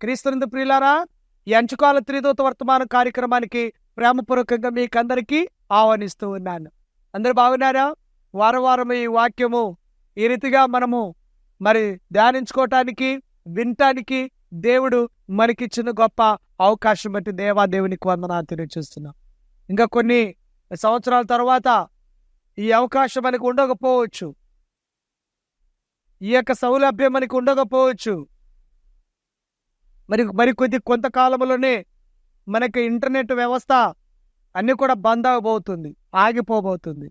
క్రీస్తునందు ప్రియులారా ఈ అంచుకాల త్రిదూత వర్తమాన కార్యక్రమానికి ప్రేమపూర్వకంగా మీకందరికీ ఆహ్వానిస్తూ ఉన్నాను. అందరు బాగున్నారా? వారం వారం ఈ వాక్యము ఈ రీతిగా మనము మరి ధ్యానించుకోవటానికి వినటానికి దేవుడు మనకిచ్చిన గొప్ప అవకాశం బట్టి దేవాదేవునికి వందనాలు తెలియజేస్తున్నాం. ఇంకా కొన్ని సంవత్సరాల తర్వాత ఈ అవకాశం మనకు ఉండకపోవచ్చు. ఈ యొక్క సౌలభ్యం మనకు ఉండకపోవచ్చు. మరి మరి కొద్ది కొంతకాలంలోనే మనకి ఇంటర్నెట్ వ్యవస్థ అన్నీ కూడా బంద్ అవబోతుంది ఆగిపోబోతుంది.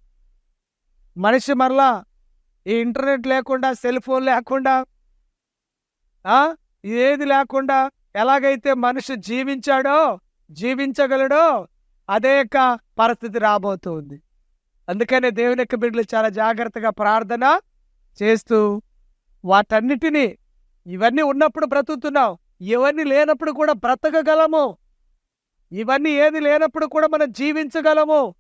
మనిషి మరలా ఈ ఇంటర్నెట్ లేకుండా సెల్ ఫోన్ లేకుండా ఆ, ఏది లేకుండా ఎలాగైతే మనిషి జీవించాడో జీవించగలడో అదే యొక్క పరిస్థితి రాబోతుంది. అందుకనే దేవుని యొక్క బిడ్డలు చాలా జాగ్రత్తగా ప్రార్థన చేస్తూ వాటన్నిటినీ ఇవన్నీ ఉన్నప్పుడు బ్రతుకుతున్నావు. ఇవన్నీ లేనప్పుడు కూడా బ్రతకగలము. ఇవన్నీ ఏది లేనప్పుడు కూడా మనం జీవించగలము.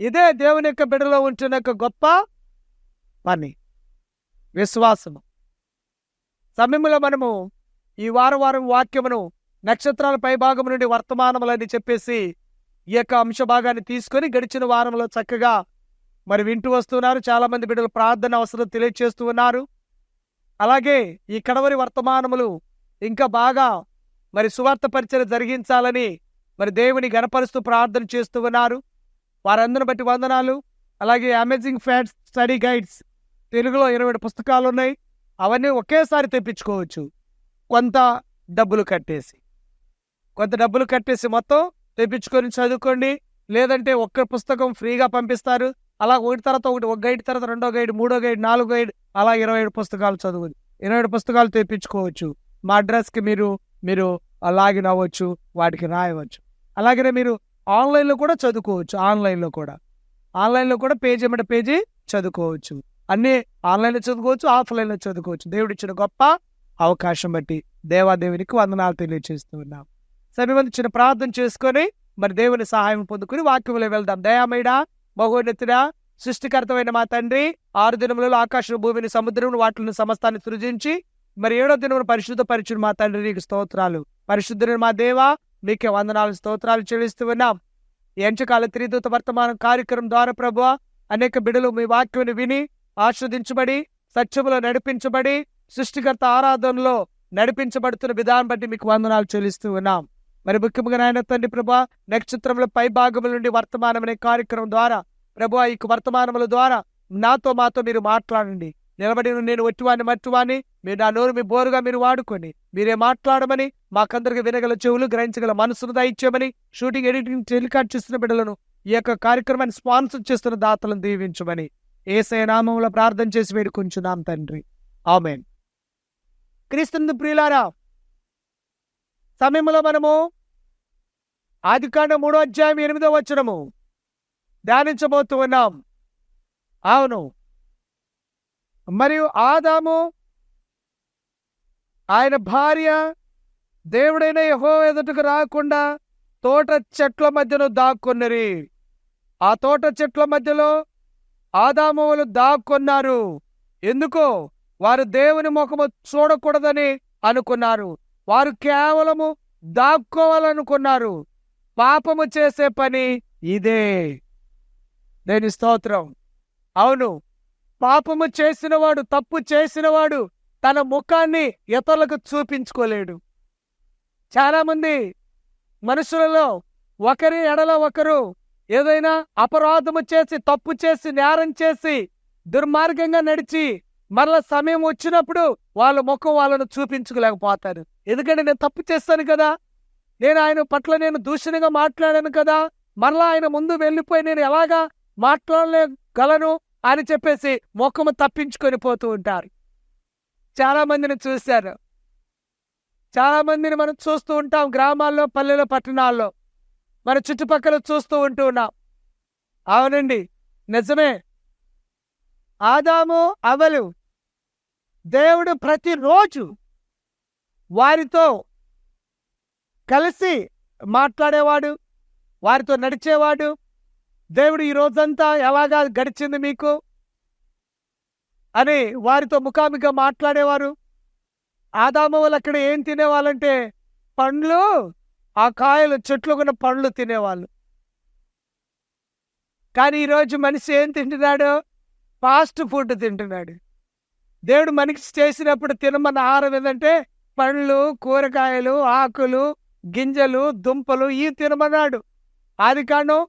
ఇదే దేవుని యొక్క బిడలో ఉంటున్న యొక్క గొప్ప పని. విశ్వాసము. సమయంలో మనము ఈ వారం వారం వాక్యమును నక్షత్రాల పై భాగం నుండి వర్తమానములని చెప్పేసి ఈ యొక్క అంశభాగాన్ని తీసుకొని గడిచిన వారంలో చక్కగా మరి వింటూ వస్తున్నారు. చాలా మంది బిడ్డలు ప్రార్థన అవసరం తెలియజేస్తూ ఉన్నారు. అలాగే ఈ కడవరి వర్తమానములు ఇంకా బాగా మరి సువార్త పరిచయం జరిగించాలని మరి దేవుని గణపరుస్తూ ప్రార్థన చేస్తూ ఉన్నారు. వారందరిని బట్టి వందనాలు. అలాగే అమేజింగ్ ఫ్యాట్స్ స్టడీ గైడ్స్ తెలుగులో ఇరవై పుస్తకాలు ఉన్నాయి అవన్నీ ఒకేసారి తెప్పించుకోవచ్చు. కొంత డబ్బులు కట్టేసి. కొంత డబ్బులు కట్టేసి మొత్తం తెప్పించుకొని చదువుకోండి. లేదంటే ఒక్క పుస్తకం ఫ్రీగా పంపిస్తారు. అలా ఒకటి తర్వాత ఒకటి ఒక గైడ్ తర్వాత రెండో గైడ్ మూడో గైడ్ నాలుగో గైడ్ అలా ఇరవై ఏడు పుస్తకాలు చదువు ఇరవై ఏడు పుస్తకాలు తెప్పించుకోవచ్చు. మా అడ్రస్కి మీరు మీరు లాగిన్ అవ్వచ్చు వాటికి రాయవచ్చు. అలాగనే మీరు ఆన్లైన్లో కూడా చదువుకోవచ్చు ఆన్లైన్లో కూడా. ఆన్లైన్లో కూడా పేజీ ఎమ్మట పేజీ చదువుకోవచ్చు. అన్నీ ఆన్లైన్లో చదువుకోవచ్చు ఆఫ్లైన్లో చదువుకోవచ్చు. దేవుడిచ్చిన గొప్ప అవకాశం బట్టి దేవాదేవునికి వందనాలు తెలియజేస్తూ ఉన్నాం. సరే చిన్న ప్రార్థన చేసుకొని మరి దేవుని సహాయం పొందుకుని వాక్యంలో వెళ్దాం. దయామయుడా మగోన్నెత్తుడా సృష్టికర్తమైన మా తండ్రి ఆరు దినములలో ఆకాశం భూమిని సముద్రమును వాటిని సమస్తాన్ని సృజించి మరి ఏడో దినమున పరిశుద్ధ పరిచుడు మా తండ్రి నీకు స్తోత్రాలు. పరిశుద్ధుని మా దేవా మీకే వందనాలు స్తోత్రాలు చెల్లిస్తూ ఉన్నాం. ఎంచకాల త్రిదూత వర్తమానం కార్యక్రమం ద్వారా ప్రభు అనేక బిడలు మీ వాక్యం విని ఆస్వాదించబడి సత్యములో నడిపించబడి సృష్టికర్త ఆరాధనలో నడిపించబడుతున్న విధానం బట్టి మీకు వందనాలు చెల్లిస్తూ ఉన్నాం. మరి ముఖ్యంగా నాయన తండ్రి ప్రభా నక్షత్రముల పై భాగముల నుండి వర్తమానం అనే కార్యక్రమం ద్వారా ప్రభు ఈ వర్తమానముల ద్వారా నాతో మాతో మీరు మాట్లాడండి. నిలబడిన నేను ఒట్టివాణ్ణి మట్టివాణ్ణి మీరు నా నోరు మీ బోరుగా మీరు వాడుకొని మీరే మాట్లాడమని మాకందరికి వినగల చెవులు గ్రహించగల మనసును దయచేయమని షూటింగ్ ఎడిటింగ్ టెలికాస్ట్ చేస్తున్న బిడ్డలను ఈ యొక్క కార్యక్రమాన్ని స్పాన్సర్ చేస్తున్న దాతలను దీవించమని ఏసయ నామంలో ప్రార్థన చేసి వేడుకుంటున్నాం తండ్రి. ఆమెన్. క్రీస్తుంది ప్రియులారా సమయంలో మనము ఆదికాండ మూడో అధ్యాయం ఎనిమిదో వచ్చనము ధ్యానించబోతూ ఉన్నాం. అవును మరియు ఆదాము ఆయన భార్య దేవుడైన యహో ఎదుటకు రాకుండా తోట చెట్ల మధ్యలో దాక్కున్నరి. ఆ తోట చెట్ల మధ్యలో ఆదాములు దాక్కున్నారు. ఎందుకో వారు దేవుని ముఖము చూడకూడదని అనుకున్నారు. వారు కేవలము దాక్కోవాలనుకున్నారు. పాపము చేసే పని ఇదే. దేని స్తోత్రం. అవును పాపము చేసినవాడు తప్పు చేసినవాడు తన ముఖాన్ని ఇతరులకు చూపించుకోలేడు. చాలామంది మనుషులలో ఒకరి ఎడల ఒకరు ఏదైనా అపరాధము చేసి తప్పు చేసి నేరం చేసి దుర్మార్గంగా నడిచి మరల సమయం వచ్చినప్పుడు వాళ్ళ ముఖం వాళ్ళను చూపించుకోలేకపోతారు. ఎందుకంటే నేను తప్పు చేస్తాను కదా నేను ఆయన పట్ల నేను దూషణగా మాట్లాడాను కదా మరలా ఆయన ముందు వెళ్ళిపోయి నేను ఎలాగా మాట్లాడలేగలను అని చెప్పేసి ముఖము తప్పించుకొని పోతూ ఉంటారు. చాలా మందిని చూశారు. చాలా మందిని మనం చూస్తూ ఉంటాం గ్రామాల్లో పల్లెల్లో పట్టణాల్లో. మన చుట్టుపక్కల చూస్తూ ఉంటూ ఉన్నాం. అవునండి నిజమే. ఆదాము అవలు దేవుడు ప్రతిరోజు వారితో కలిసి మాట్లాడేవాడు వారితో నడిచేవాడు దేవుడు ఈ రోజంతా ఎలాగా గడిచింది మీకు? అని వారితో ముఖాముఖిగా మాట్లాడేవారు. ఆదాము వాళ్ళు అక్కడ ఏం తినేవాళ్ళంటే పండ్లు ఆ కాయలు చెట్లు ఉన్న పండ్లు తినేవాళ్ళు. కానీ ఈరోజు మనిషి ఏం తింటున్నాడు? ఫాస్ట్ ఫుడ్ తింటున్నాడు. దేవుడు మనిషి చేసినప్పుడు తినమన్న ఆహారం ఏంటంటే పండ్లు కూరగాయలు ఆకులు గింజలు దుంపలు ఈ తినమన్నాడు. అది కాను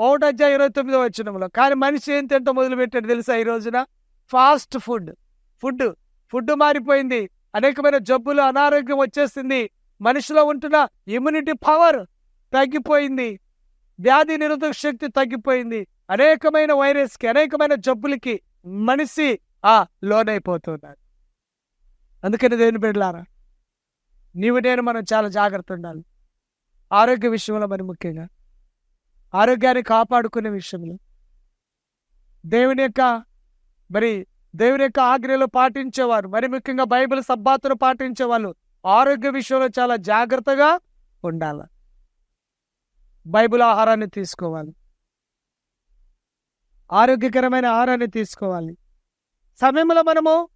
ఒకటి ఇరవై తొమ్మిదో వచ్చినంలో కానీ మనిషి ఏం తింటా మొదలుపెట్టాడు తెలుసా ఈ రోజున? Fast food. ఫుడ్. ఫుడ్ మారిపోయింది. అనేకమైన జబ్బులు అనారోగ్యం వచ్చేసింది. మనిషిలో ఉంటున్న ఇమ్యూనిటీ పవర్ తగ్గిపోయింది. వ్యాధి నిరోధక శక్తి తగ్గిపోయింది. అనేకమైన వైరస్కి అనేకమైన జబ్బులకి మనిషి ఆ లోనైపోతున్నారు అందుకని దేని బిడ్డలారా నీవు నేను మనం చాలా జాగ్రత్త ఉండాలి. ఆరోగ్య విషయంలో మరి ముఖ్యంగా ఆరోగ్యాన్ని కాపాడుకునే విషయంలో. దేవుని యొక్క మరి దేవుని యొక్క ఆజ్ఞలు పాటించేవారు. మరి ముఖ్యంగా బైబిల్ సబ్బాతులు పాటించేవాళ్ళు. ఆరోగ్య విషయంలో చాలా జాగ్రత్తగా ఉండాలి. బైబిల్ ఆహారాన్ని తీసుకోవాలి. ఆరోగ్యకరమైన ఆహారాన్ని తీసుకోవాలి. సమయంలో మనము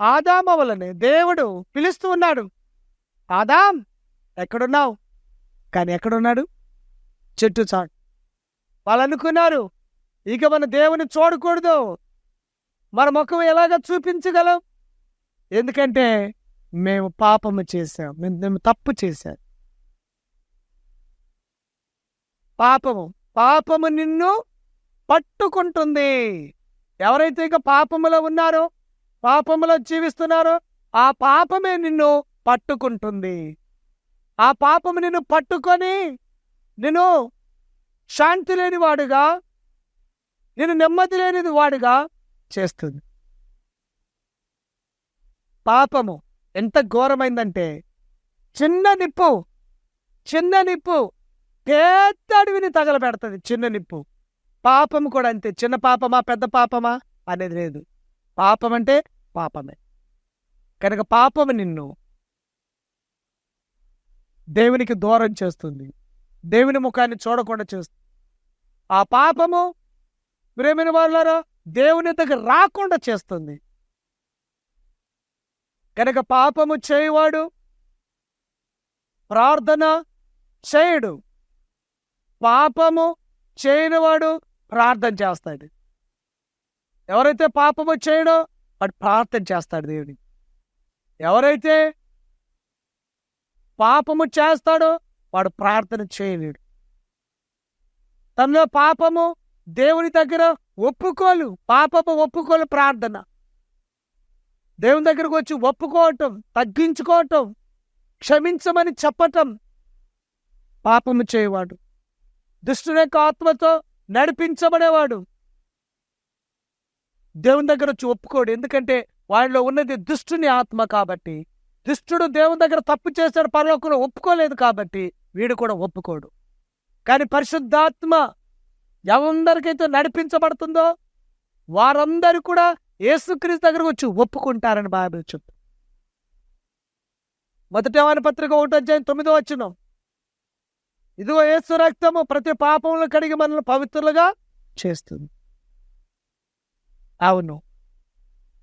ఆదామ వలనే దేవుడు పిలుస్తూ ఉన్నాడు. ఆదాం ఎక్కడున్నావు? కానీ ఎక్కడున్నాడు? చెట్టు చాటు. వాళ్ళు అనుకున్నారు ఇక మన దేవుని చూడకూడదు. మన ముఖం ఎలాగ చూపించగలం? ఎందుకంటే మేము పాపము చేశాం. మేము మేము తప్పు చేశాం. పాపము పాపము నిన్ను పట్టుకుంటుంది. ఎవరైతే ఇక పాపములో ఉన్నారో పాపములో జీవిస్తున్నారో ఆ పాపమే నిన్ను పట్టుకుంటుంది. ఆ పాపము నిన్ను పట్టుకొని నేను శాంతి లేని వాడుగా నేను నెమ్మది లేనిది వాడుగా చేస్తుంది. పాపము ఎంత ఘోరమైందంటే చిన్న నిప్పు చిన్న నిప్పు పెద్ద అడవిని తగలబెడుతుంది చిన్న నిప్పు. పాపము కూడా అంతే చిన్న పాపమా పెద్ద పాపమా అనేది లేదు. పాపం అంటే పాపమే. కనుక పాపము నిన్ను దేవునికి దూరం చేస్తుంది. దేవుని ముఖాన్ని చూడకుండా చేస్తుంది ఆ పాపము ప్రేమిన వాళ్ళారా దేవుని దగ్గర రాకుండా చేస్తుంది. కనుక పాపము చేయవాడు ప్రార్థన చేయడు. పాపము చేయనివాడు ప్రార్థన చేస్తాడు. ఎవరైతే పాపము చేయడో వాడు ప్రార్థన చేస్తాడు దేవుని ఎవరైతే పాపము చేస్తాడో వాడు ప్రార్థన చేయలేడు. తనలో పాపము దేవుని దగ్గర ఒప్పుకోలు పాపము ఒప్పుకోలు ప్రార్థన. దేవుని దగ్గరకు వచ్చి ఒప్పుకోవటం తగ్గించుకోవటం క్షమించమని చెప్పటం పాపము చేయవాడు. దుష్టుని యొక్క ఆత్మతో నడిపించబడేవాడు. దేవుని దగ్గర వచ్చి ఒప్పుకోడు. ఎందుకంటే వాళ్ళలో ఉన్నది దుష్టుని ఆత్మ కాబట్టి. దుష్టుడు దేవుని దగ్గర తప్పు చేశాడు పరలోకంలో ఒప్పుకోలేదు కాబట్టి వీడు కూడా ఒప్పుకోడు. కానీ పరిశుద్ధాత్మ ఎవరందరికైతే నడిపించబడుతుందో వారందరూ కూడా యేసుక్రీస్తు దగ్గరకు వచ్చి ఒప్పుకుంటారని బైబిల్ చెప్తుంది. మొదటి యెహోవాను పత్రిక ఒకటి అధ్యాయం తొమ్మిదో వచ్చిన ఇదిగో యేసు రక్తము ప్రతి పాపములను కడిగి మనల్ని పవిత్రులుగా చేస్తుంది. అవును.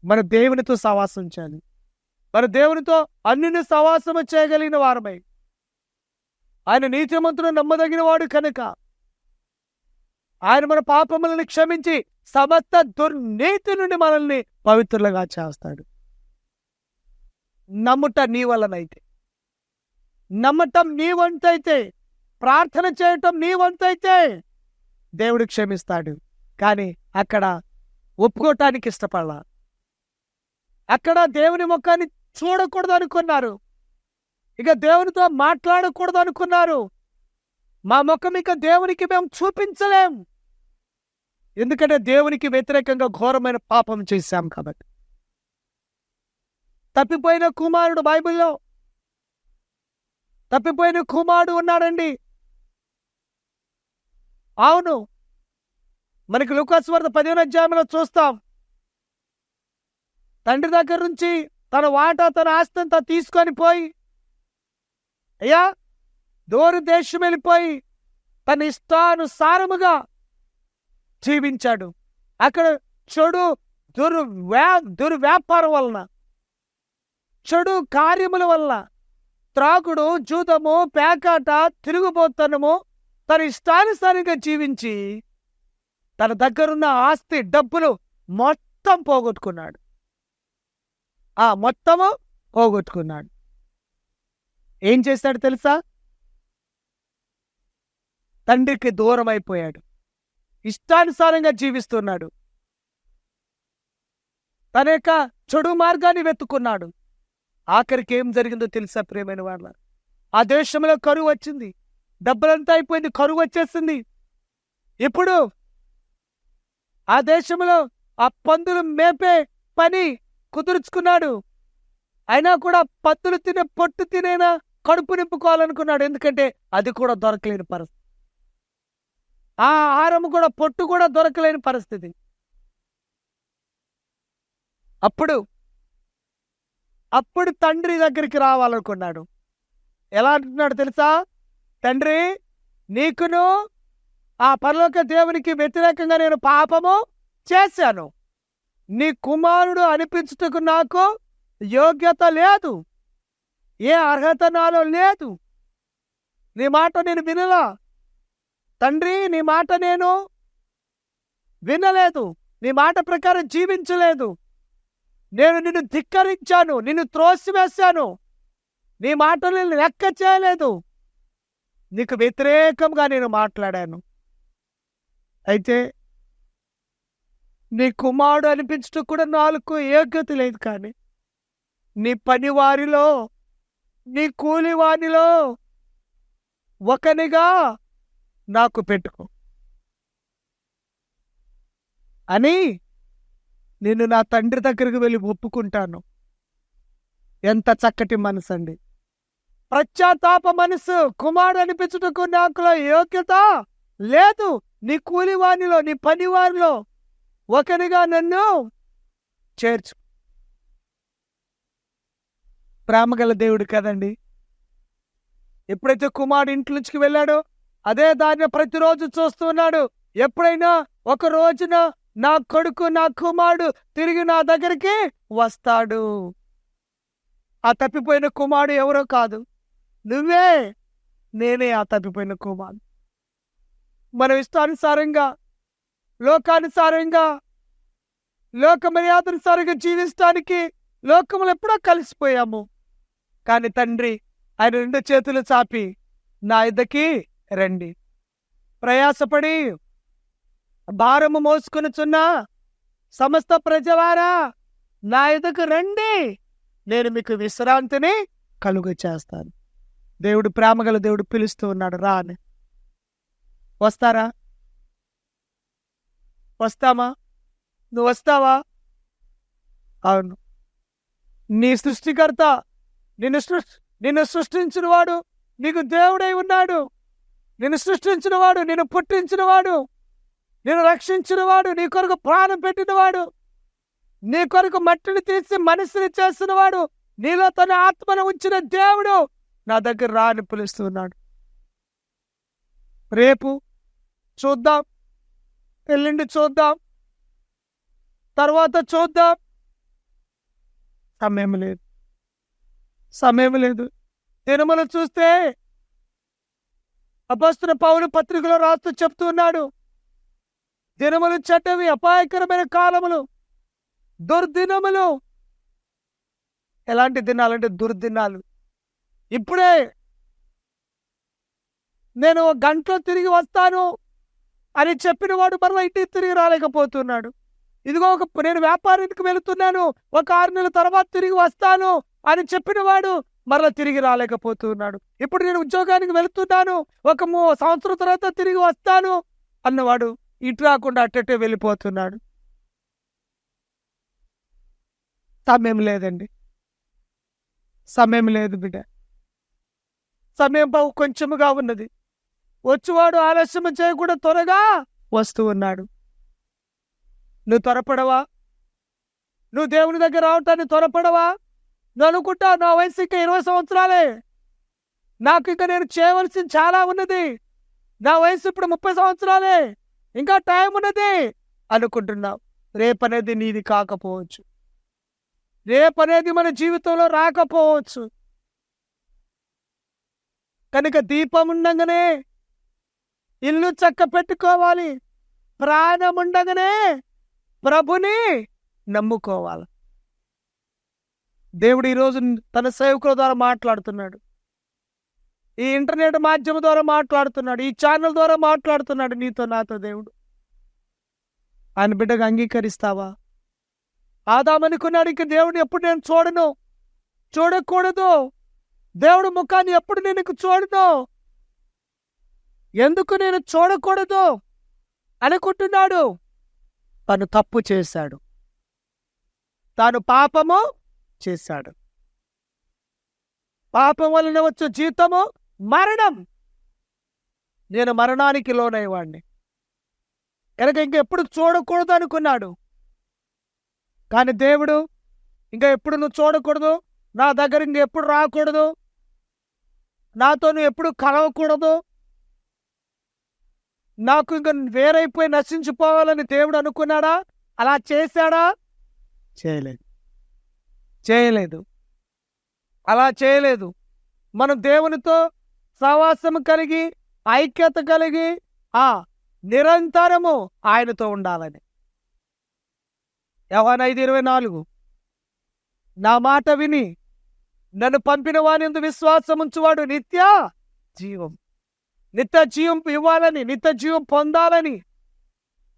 మన దేవునితో సవాసం చేయాలి. మన దేవునితో అన్నిని సవాసము చేయగలిగిన వారమై ఆయన నీతిమంతుడు నమ్మదగిన వాడు కనుక. ఆయన మన పాపములను క్షమించి సమస్త దుర్నీతి నుండి మనల్ని పవిత్రులుగా చేస్తాడు. నమ్ముట నీ వలనైతే నమ్మటం నీ వంతైతే. ప్రార్థన చేయటం నీ వంతైతే. దేవుడు క్షమిస్తాడు. కానీ అక్కడ ఒప్పుకోవటానికి ఇష్టపడాల. అక్కడ దేవుని ముఖాన్ని చూడకూడదు అనుకున్నారు. ఇక దేవునితో మాట్లాడకూడదు అనుకున్నారు మా ముఖం ఇక దేవునికి మేము చూపించలేం. ఎందుకంటే దేవునికి వ్యతిరేకంగా ఘోరమైన పాపం చేశాం కాబట్టి. తప్పిపోయిన కుమారుడు బైబిల్లో తప్పిపోయిన కుమారుడు ఉన్నాడండి. అవును మనకి లుకాస్వర్ధ పదిహేను అధ్యాయంలో చూస్తాం. తండ్రి దగ్గర నుంచి తన వాటా తన ఆస్తి అంతా తీసుకొని పోయి అయ్యా దూర దేశం వెళ్ళిపోయి తన ఇష్టానుసారముగా జీవించాడు. అక్కడ చెడు దుర్వ్యా దుర్వ్యాపారం వలన చెడు కార్యముల వల్ల త్రాగుడు జూదము పేకాట తిరుగుబోతనము తన ఇష్టానుసారంగా జీవించి తన దగ్గరున్న ఆస్తి డబ్బులు మొత్తం పోగొట్టుకున్నాడు. ఆ మొత్తము పోగొట్టుకున్నాడు. ఏం చేశాడు తెలుసా? తండ్రికి దూరం అయిపోయాడు ఇష్టానుసారంగా జీవిస్తున్నాడు. తన యొక్క చెడు మార్గాన్ని వెతుకున్నాడు ఆఖరికి ఏం జరిగిందో తెలుసా ప్రేమైన వాళ్ళ? ఆ దేశంలో కరువు వచ్చింది. డబ్బులంతా అయిపోయింది. కరువు వచ్చేసింది. ఇప్పుడు ఆ దేశంలో ఆ పందులు మేపే పని కుదుర్చుకున్నాడు. అయినా కూడా పత్తులు తినే పొట్టు తినేనా? కడుపు నింపుకోవాలనుకున్నాడు. ఎందుకంటే అది కూడా దొరకలేని పరిస్థితి. ఆ ఆహారం కూడా పొట్టు కూడా దొరకలేని పరిస్థితి. అప్పుడు అప్పుడు తండ్రి దగ్గరికి రావాలనుకున్నాడు. ఎలా అంటున్నాడు తెలుసా? తండ్రి నీకును ఆ పరలోక దేవునికి వ్యతిరేకంగా నేను పాపము చేశాను. నీ కుమారుడు అనిపించుటకు నాకు యోగ్యత లేదు. ఏ అర్హత నాలో లేదు. నీ మాట నేను వినలా. తండ్రి నీ మాట నేను వినలేదు. నీ మాట ప్రకారం జీవించలేదు. నేను నిన్ను ధిక్కరించాను నిన్ను త్రోసివేశాను. నీ మాటలు నేను లెక్క చేయలేదు. నీకు వ్యతిరేకంగా నేను మాట్లాడాను. అయితే నీ కుమారుడు అనిపించడం కూడా నాలుగు యోగ్యత లేదు కానీ నీ పనివారిలో నీ కూలివానిలో ఒకనిగా నాకు పెట్టుకో. అని నేను నా తండ్రి దగ్గరికి వెళ్ళి ఒప్పుకుంటాను. ఎంత చక్కటి మనసు అండి పశ్చాత్తాప మనసు కుమారుడు అనిపించుటకు నాకులో యోగ్యత లేదు. నీ కూలివానిలో నీ పనివారిలో ఒకరిగా నన్ను ప్రేమగల దేవుడు కదండి. ఎప్పుడైతే కుమారుడు ఇంటి నుంచి వెళ్ళాడో అదే దాన్ని ప్రతిరోజు చూస్తున్నాడు ఎప్పుడైనా ఒక రోజున నా కొడుకు నా కుమారుడు తిరిగి నా దగ్గరికి వస్తాడు. ఆ తప్పిపోయిన కుమారుడు ఎవరో కాదు. నువ్వే నేనే ఆ తప్పిపోయిన కుమారుడు. మనం ఇష్టానుసారంగా లోకానుసారంగా లోక మర్యాదనుసారంగా జీవించడానికి లోకములు ఎప్పుడో కలిసిపోయాము. కానీ తండ్రి ఆయన రెండు చేతులు చాపి నా ఇద్దకి రండి. ప్రయాసపడి భారము మోసుకొనుచున్న సమస్త ప్రజలారా నా ఇదకు రండి. నేను మీకు విశ్రాంతిని కలుగు చేస్తాను దేవుడు ప్రేమగల దేవుడు పిలుస్తూ ఉన్నాడు. రా అని వస్తారా? వస్తామా? నువ్వు వస్తావా? అవును. నీ సృష్టికర్త నిన్ను సృష్టి నిన్ను సృష్టించినవాడు నీకు దేవుడై ఉన్నాడు. నిన్ను సృష్టించినవాడు నిన్ను పుట్టించినవాడు నిన్ను రక్షించినవాడు నీ కొరకు ప్రాణం పెట్టినవాడు నీ కొరకు మట్టిని తీసి మనసుని చేస్తున్నవాడు నీలో తన ఆత్మను ఉంచిన దేవుడు నా దగ్గర రాని పిలుస్తున్నాడు రేపు చూద్దాం ఎల్లుండి చూద్దాం తర్వాత చూద్దాం. సమయం లేదు. సమయం లేదు. దినములు చూస్తే అపస్తున్న పౌరు పత్రికలో రాస్తూ చెప్తున్నాడు దినములు చెడ్డవి అపాయకరమైన కాలములు దుర్దినములు. ఎలాంటి దినాలంటే దుర్దినాలు. ఇప్పుడే నేను ఒక గంటలో తిరిగి వస్తాను అని చెప్పిన వాడు మరలా ఇంటికి తిరిగి రాలేకపోతున్నాడు. ఇదిగో ఒక నేను వ్యాపారానికి వెళుతున్నాను. ఒక ఆరు నెలల తర్వాత తిరిగి వస్తాను. అని చెప్పిన వాడు మరలా తిరిగి రాలేకపోతున్నాడు. ఇప్పుడు నేను ఉద్యోగానికి వెళుతున్నాను ఒక మూ సంవత్సరం తర్వాత తిరిగి వస్తాను అన్నవాడు ఇటు రాకుండా అట్టట్టే వెళ్ళిపోతున్నాడు. సమయం లేదండి. సమయం లేదు బిడ్డ. సమయం బావు కొంచెముగా ఉన్నది. వచ్చువాడు ఆలస్యం చేయకుండా త్వరగా వస్తూ ఉన్నాడు. నువ్వు త్వరపడవా? నువ్వు దేవుని దగ్గర రావటాన్ని త్వరపడవా? నువ్వు అనుకుంటా నా వయసు ఇంకా ఇరవై సంవత్సరాలే. నాకు ఇంకా నేను చేయవలసింది చాలా ఉన్నది. నా వయసు ఇప్పుడు ముప్పై సంవత్సరాలే. ఇంకా టైం ఉన్నది అనుకుంటున్నావు రేపనేది నీది కాకపోవచ్చు. రేపనేది మన జీవితంలో రాకపోవచ్చు. కనుక దీపం ఉండగానే ఇల్లు చక్క పెట్టుకోవాలి. ప్రాణం ఉండగానే ప్రభుని నమ్ముకోవాలి. దేవుడు ఈరోజు తన సేవకుల ద్వారా మాట్లాడుతున్నాడు. ఈ ఇంటర్నెట్ మాధ్యమం ద్వారా మాట్లాడుతున్నాడు. ఈ ఛానల్ ద్వారా మాట్లాడుతున్నాడు నీతో నాతో దేవుడు. ఆయన బిడ్డగా అంగీకరిస్తావా? ఆదామనుకున్నాడు ఇంక దేవుడు ఎప్పుడు నేను చూడను? చూడకూడదు. దేవుడు ముఖాన్ని ఎప్పుడు నేను చూడను? ఎందుకు నేను చూడకూడదు? అనుకుంటున్నాడు. తను తప్పు చేశాడు. తాను పాపము చేశాడు. పాపం వలన వచ్చే జీతము మరణం. నేను మరణానికి లోనయ్యేవాడిని కనుక ఇంకెప్పుడు చూడకూడదు అనుకున్నాడు. కానీ దేవుడు ఇంకా ఎప్పుడు నువ్వు చూడకూడదు? నా దగ్గర ఇంకెప్పుడు రాకూడదు? నాతో నువ్వు ఎప్పుడు కలవకూడదు? నాకు ఇంక వేరైపోయి నశించిపోవాలని దేవుడు అనుకున్నాడా? అలా చేశాడా? చేయలేదు. చేయలేదు. అలా చేయలేదు. మనం దేవునితో సహవాసం కలిగి ఐక్యత కలిగి ఆ నిరంతరము ఆయనతో ఉండాలని. యవన ఐదు ఇరవై నాలుగు. నా మాట విని నన్ను పంపిన వాని విశ్వాసం ఉంచువాడు నిత్య జీవం. నిత్య జీవం ఇవ్వాలని నిత్య జీవం పొందాలని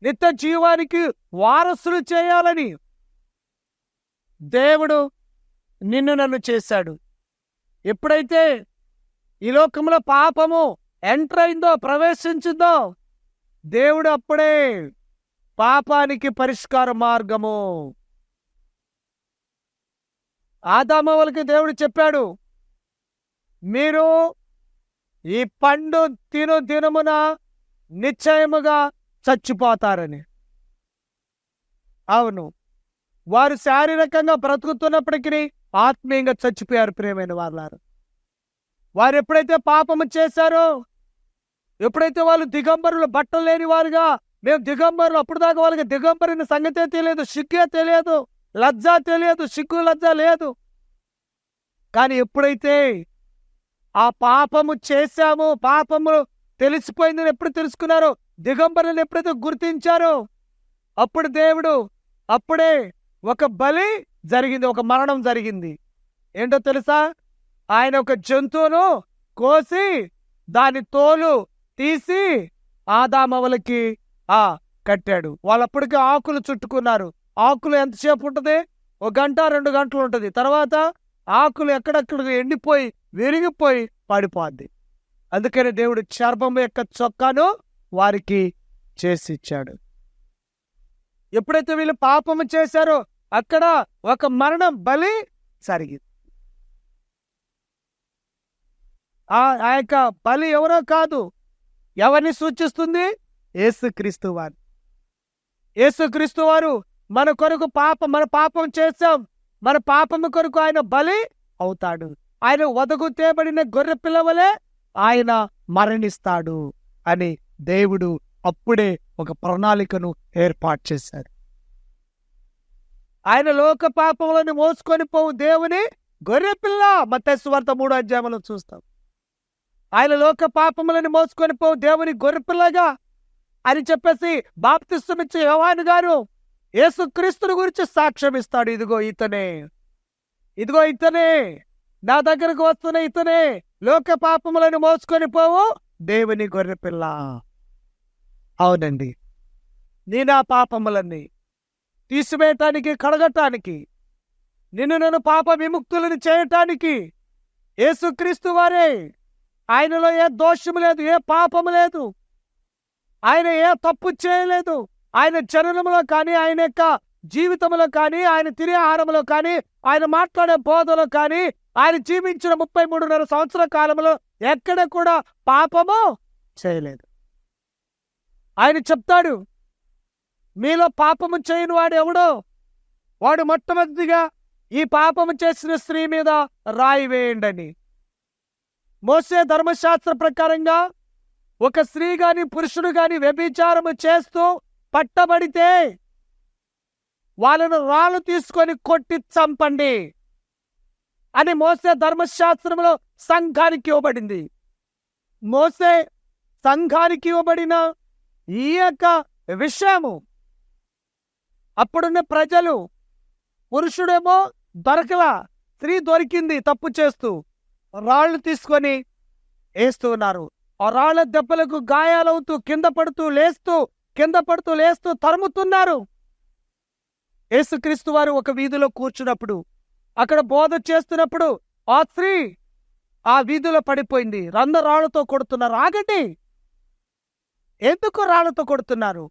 నిత్య జీవానికి వారసులు చేయాలని దేవుడు నిన్ను నన్ను చేశాడు. ఎప్పుడైతే ఈ లోకంలో పాపము ఎంటర్ అయిందో ప్రవేశించిందో దేవుడు అప్పుడే పాపానికి పరిష్కార మార్గము. ఆదామవలకి దేవుడు చెప్పాడు మీరు ఈ పండు తిను దినమున నిశ్చయముగా చచ్చిపోతారని. అవును వారు శారీరకంగా బ్రతుకుతున్నప్పటికీ ఆత్మీయంగా చచ్చిపోయారు ప్రియమైన వాళ్ళారు వారు ఎప్పుడైతే పాపము చేశారో ఎప్పుడైతే వాళ్ళు దిగంబరులు బట్టలు లేని వారుగా మేము దిగంబరులు అప్పుడు దాకా వాళ్ళకి దిగంబరిన సంగతే తెలియదు సిగ్గే తెలియదు లజ్జ తెలియదు సిగ్గు లజ్జ లేదు. కానీ ఎప్పుడైతే ఆ పాపము చేశాము పాపము తెలిసిపోయిందని ఎప్పుడు తెలుసుకున్నారో దిగంబరులను ఎప్పుడైతే గుర్తించారో అప్పుడు దేవుడు అప్పుడే ఒక బలి జరిగింది ఒక మరణం జరిగింది. ఏంటో తెలుసా? ఆయన ఒక జంతువును కోసి దాని తోలు తీసి ఆదామవలకి ఆ కట్టాడు. వాళ్ళప్పటికి ఆకులు చుట్టుకున్నారు. ఆకులు ఎంతసేపు ఉంటుంది? ఒక గంట రెండు గంటలు ఉంటుంది. తర్వాత ఆకులు ఎక్కడెక్కడ ఎండిపోయి విరిగిపోయి పడిపోద్ది. అందుకని దేవుడు చర్మం యొక్క చొక్కాను వారికి చేసి ఇచ్చాడు. ఎప్పుడైతే వీళ్ళు పాపము చేశారో అక్కడ ఒక మరణం బలి జరిగింది. ఆ యొక్క బలి ఎవరో కాదు ఎవరిని సూచిస్తుంది? యేసుక్రీస్తు వారు. యేసుక్రీస్తు వారు మన కొరకు పాప మన పాపం చేస్తాం మన పాపము కొరకు ఆయన బలి అవుతాడు. ఆయన వదకు తేబడిన గొర్రె పిల్లవలే ఆయన మరణిస్తాడు అని దేవుడు అప్పుడే ఒక ప్రణాళికను ఏర్పాటు చేశారు. ఆయన లోక పాపములను మోసుకొని పోవు దేవుని గొర్రెపిల్ల మతస్వార్త మూడో అధ్యాయంలో చూస్తాం. ఆయన లోక పాపములను మోసుకొని పోవు దేవుని గొర్రెపిల్లగా అని చెప్పేసి బాప్తిస్తమిచ్చే యవాను గారు యేసుక్రీస్తుని గురించి సాక్ష్యం ఇస్తాడు. ఇదిగో ఇతనే. ఇదిగో ఇతనే. నా దగ్గరకు వస్తున్న ఇతనే. లోక పాపములను మోసుకొని పోవు దేవుని గొర్రెపిల్ల అవునండి. నీ నా పాపములన్నీ తీసివేయటానికి కడగటానికి నిన్ను నన్ను పాప విముక్తులను చేయటానికి యేసుక్రీస్తు వారే. ఆయనలో ఏ దోషము లేదు ఏ పాపము లేదు. ఆయన ఏ తప్పు చేయలేదు. ఆయన చరణంలో కానీ ఆయన యొక్క జీవితంలో కానీ ఆయన తినే ఆహారంలో కానీ ఆయన మాట్లాడే బోధలో కానీ ఆయన జీవించిన ముప్పై మూడున్నర సంవత్సర కాలంలో ఎక్కడ కూడా పాపము చేయలేదు. ఆయన చెప్తాడు మీలో పాపము చేయని వాడు ఎవడో వాడు మొట్టమొదటిగా ఈ పాపము చేసిన స్త్రీ మీద రాయి వేయండి అని మోసే ధర్మశాస్త్ర ప్రకారంగా ఒక స్త్రీ గాని పురుషుడు గాని వ్యభిచారము చేస్తూ పట్టబడితే వాళ్ళను రాళ్ళు తీసుకొని కొట్టి చంపండి అని మోసే ధర్మశాస్త్రంలో సంఘానికి ఇవ్వబడింది. మోసే సంఘానికి ఇవ్వబడిన ఈ యొక్క విషయము అప్పుడున్న ప్రజలు పురుషుడేమో దొరకలా స్త్రీ దొరికింది తప్పు చేస్తూ రాళ్ళు తీసుకొని వేస్తూ ఉన్నారు. ఆ రాళ్ళ దెబ్బలకు గాయాలవుతూ కింద పడుతూ లేస్తూ కింద పడుతూ లేస్తూ తరుముతున్నారు. యేసుక్రీస్తు వారు ఒక వీధిలో కూర్చున్నప్పుడు అక్కడ బోధ చేస్తున్నప్పుడు ఆ స్త్రీ ఆ వీధిలో పడిపోయింది. రంద రాళ్ళతో కొడుతున్నారు. ఆగండి. ఎందుకు రాళ్ళతో కొడుతున్నారు?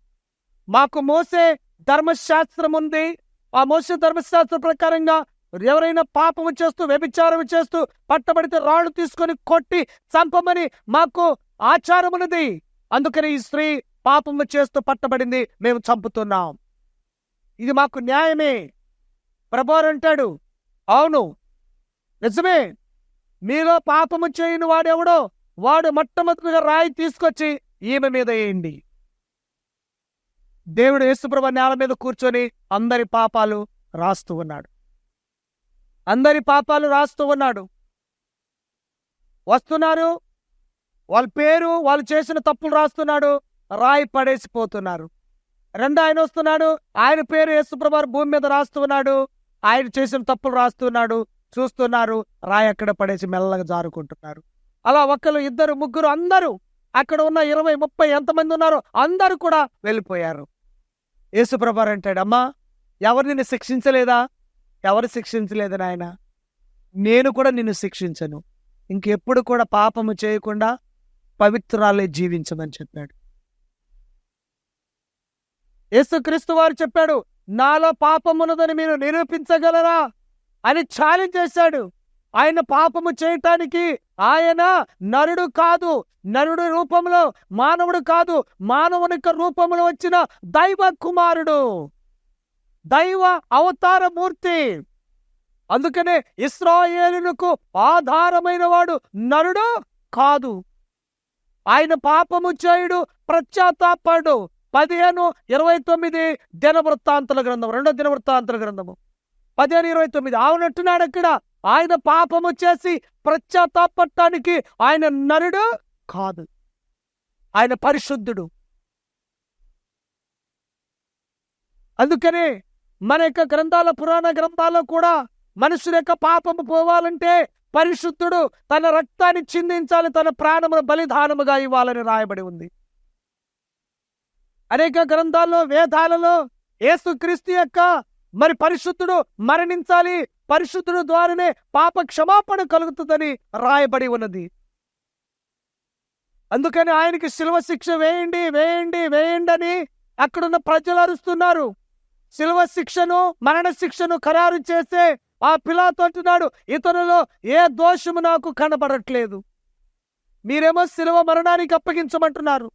మాకు మోసే ధర్మశాస్త్రం ఉంది ఆ మోస ధర్మశాస్త్ర ప్రకారంగా ఎవరైనా పాపము చేస్తూ వ్యభిచారం చేస్తూ పట్టబడితే రాళ్ళు తీసుకొని కొట్టి చంపమని మాకు ఆచారం ఉన్నది అందుకని ఈ స్త్రీ పాపము చేస్తూ పట్టబడింది మేము చంపుతున్నాం. ఇది మాకు న్యాయమే. ప్రభోరు అంటాడు. అవును. నిజమే. మీలో పాపము చేయని వాడెవడో వాడు మొట్టమొదటిగా రాయి తీసుకొచ్చి ఈమె మీద వేయండి. దేవుడు యేసుప్రభ నేల మీద కూర్చొని అందరి పాపాలు రాస్తూ ఉన్నాడు. అందరి పాపాలు రాస్తూ ఉన్నాడు. వస్తున్నారు. వాళ్ళ పేరు వాళ్ళు చేసిన తప్పులు రాస్తున్నాడు. రాయి పడేసిపోతున్నారు. రెండు ఆయన వస్తున్నాడు. ఆయన పేరు యేసుప్రభు భూమి మీద రాస్తూ ఉన్నాడు. ఆయన చేసిన తప్పులు రాస్తున్నాడు చూస్తున్నారు. రాయి అక్కడ పడేసి మెల్లగా జారుకుంటున్నారు. అలా ఒకరు ఇద్దరు ముగ్గురు అందరూ అక్కడ ఉన్న ఇరవై ముప్పై ఎంతమంది ఉన్నారో అందరూ కూడా వెళ్ళిపోయారు. యేసుప్రభారు అంటాడు అమ్మా ఎవరు నిన్ను శిక్షించలేదా? ఎవరు శిక్షించలేదు నాయన. నేను కూడా నిన్ను శిక్షించను. ఇంకెప్పుడు కూడా పాపము చేయకుండా పవిత్రాలే జీవించమని చెప్పాడు. యేసుక్రీస్తు వారు చెప్పాడు నాలో పాపమున్నదని మీరు నిరూపించగలరా? అని ఛాలెంజ్ చేశాడు. ఆయన పాపము చేయటానికి ఆయన నరుడు కాదు నరుడు రూపంలో మానవుడు కాదు మానవునిక రూపంలో వచ్చిన దైవ కుమారుడు దైవ అవతార మూర్తి. అందుకనే ఇస్రాయేలునకు ఆధారమైన వాడు నరుడు కాదు. ఆయన పాపము చేయుడు ప్రత్యాతాపడు. పదిహేను ఇరవై తొమ్మిది దినవృత్తాంతల గ్రంథం రెండో దినవృత్తాంతల గ్రంథము. పదిహేను ఇరవై తొమ్మిది. అవునంటున్నాడు అక్కడ. ఆయన పాపము చేసి ప్రత్యాతాపట్టానికి ఆయన నరుడు కాదు. ఆయన పరిశుద్ధుడు. అందుకనే మన యొక్క గ్రంథాల పురాణ గ్రంథాల్లో కూడా మనుషుల యొక్క పాపము పోవాలంటే పరిశుద్ధుడు తన రక్తాన్ని చిందించాలి తన ప్రాణమును బలిదానముగా ఇవ్వాలని రాయబడి ఉంది. అనేక గ్రంథాల్లో వేదాలలో యేసుక్రీస్తు యొక్క మరి పరిశుద్ధుడు మరణించాలి పరిశుద్ధుడు ద్వారానే పాప క్షమాపణ కలుగుతుందని రాయబడి ఉన్నది. అందుకని ఆయనకి శిల్వ శిక్ష వేయండి వేయండి వేయండి అని అక్కడున్న ప్రజలు అరుస్తున్నారు. శిల్వ శిక్షను మరణ శిక్షను ఖరారు చేస్తే ఆ పిలాతో అంటున్నాడు ఇతరులో ఏ దోషము నాకు కనబడట్లేదు. మీరేమో శిలువ మరణానికి అప్పగించమంటున్నారు.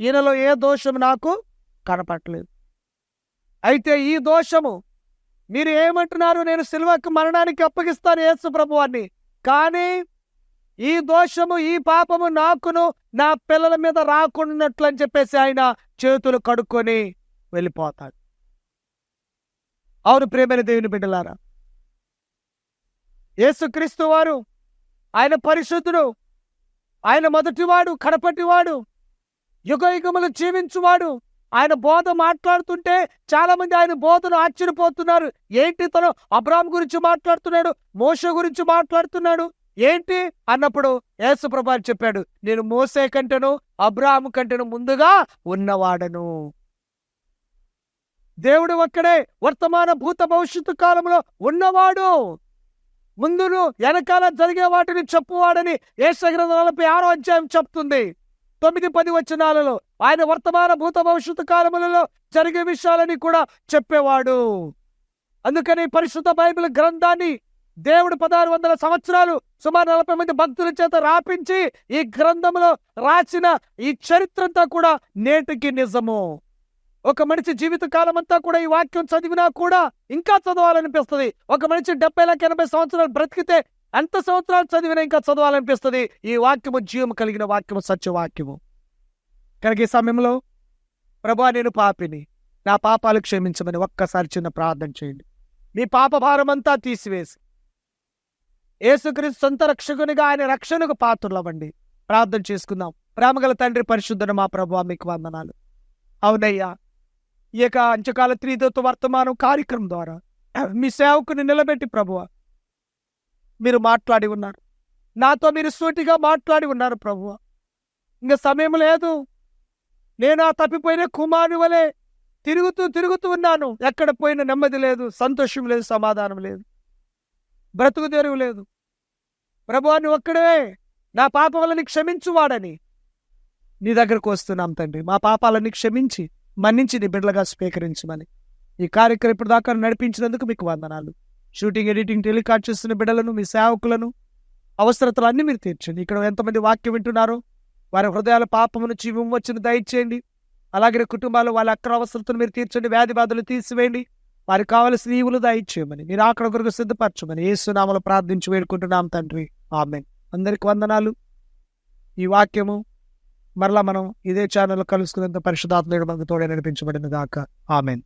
ఈయనలో ఏ దోషము నాకు కనపడలేదు అయితే ఈ దోషము మీరు ఏమంటున్నారు నేను సిల్వకు మరణానికి అప్పగిస్తాను యేసు ప్రభువాన్ని కానీ ఈ దోషము ఈ పాపము నాకును నా పిల్లల మీద రాకుండాట్లు అని చెప్పేసి ఆయన చేతులు కడుక్కొని వెళ్ళిపోతాడు. అవును ప్రేమైన దేవుని బిడ్డలారా యేసుక్రీస్తు వారు ఆయన పరిశుద్ధుడు ఆయన మొదటివాడు కడపటివాడు యుగ యుగములు జీవించువాడు ఆయన బోధ మాట్లాడుతుంటే చాలా మంది ఆయన బోధను ఆశ్చర్యపోతున్నారు. ఏంటి తను అబ్రామ్ గురించి మాట్లాడుతున్నాడు? మోస గురించి మాట్లాడుతున్నాడు? ఏంటి? అన్నప్పుడు యేసుప్రభా చెప్పాడు నేను మోసే కంటేను అబ్రాహం కంటేను ముందుగా ఉన్నవాడను. దేవుడు ఒక్కడే వర్తమాన భూత భవిష్యత్తు కాలంలో ఉన్నవాడు. ముందును వెనకాల జరిగే వాటిని చెప్పువాడని ఏసగ్రంథం నలభై ఆరో అధ్యాయం చెప్తుంది. తొమ్మిది పది వచనాలలో ఆయన వర్తమాన భూత భవిష్యత్తు కాలములలో జరిగే విషయాలని కూడా చెప్పేవాడు. అందుకని పరిశుద్ధ బైబిల్ గ్రంథాన్ని దేవుడు పదహారు వందల సంవత్సరాలు సుమారు నలభై మంది భక్తుల చేత రాపించి ఈ గ్రంథంలో రాసిన ఈ చరిత్రంతా కూడా నేటికి నిజము. ఒక మనిషి జీవిత కాలం అంతా కూడా ఈ వాక్యం చదివినా కూడా ఇంకా చదవాలనిపిస్తుంది. ఒక మనిషి డెబ్బై లక్ష ఎనభై సంవత్సరాలు బ్రతికితే ఎంత సంవత్సరాలు చదివినా ఇంకా చదవాలనిపిస్తుంది. ఈ వాక్యము జీవం కలిగిన వాక్యము సత్యవాక్యము. కనుక ఈ సమయంలో ప్రభా నేను పాపిని. నా పాపాలు క్షమించమని ఒక్కసారి చిన్న ప్రార్థన చేయండి. మీ పాప భారమంతా తీసివేసి యేసుక్రీస్తు సొంత రక్షకునిగా ఆయన రక్షణకు పాత్రలవ్వండి. ప్రార్థన చేసుకుందాం. ప్రేమగల తండ్రి పరిశుద్ధన మా ప్రభు మీకు వందనాలు. అవునయ్యా ఈ యొక్క అంచకాల త్రిదూత వర్తమానం కార్యక్రమం ద్వారా మీ సేవకుని నిలబెట్టి ప్రభువ మీరు మాట్లాడి ఉన్నారు. నాతో మీరు సూటిగా మాట్లాడి ఉన్నారు ప్రభువ. ఇంకా సమయం లేదు. నేను ఆ తప్పిపోయిన కుమారు వలె తిరుగుతూ తిరుగుతూ ఉన్నాను. ఎక్కడ పోయిన నెమ్మది లేదు సంతోషం లేదు సమాధానం లేదు. బ్రతుకు తెరువు లేదు. ప్రభువా నువ్వు ఒక్కడే నా పాపములని క్షమించువాడని. నీ దగ్గరకు వస్తున్నాం తండ్రి. మా పాపాలని క్షమించి మన్నించి నీ బిడ్డలుగా స్వీకరించమని. ఈ కార్యక్రమం ఇప్పుడు దాకా నడిపించినందుకు మీకు వందనాలు. షూటింగ్ ఎడిటింగ్ టెలికాస్ట్ చేస్తున్న బిడ్డలను మీ సేవకులను అవసరతలన్నీ మీరు తీర్చండి. ఇక్కడ ఎంతమంది వాక్యం వింటున్నారో వారి హృదయాల పాపము నుంచి విమోచన దయచేయండి. అలాగే కుటుంబాలు వాళ్ళ అక్ర అవసరతను మీరు తీర్చండి. వ్యాధి బాధలు తీసివేయండి. వారికి కావలసిన ఈవులు దయచేయమని. మీరు అక్కడ ఒకరికి సిద్ధపరచమని ఏసునామలు ప్రార్థించి వేడుకుంటున్నాం తండ్రి. ఆమె అందరికి వందనాలు. ఈ వాక్యము మరలా మనం ఇదే ఛానల్లో కలుసుకునేంత పరిశుధాత్మ మనకు తోడే నడిపించబడిన దాకా ఆమెన్.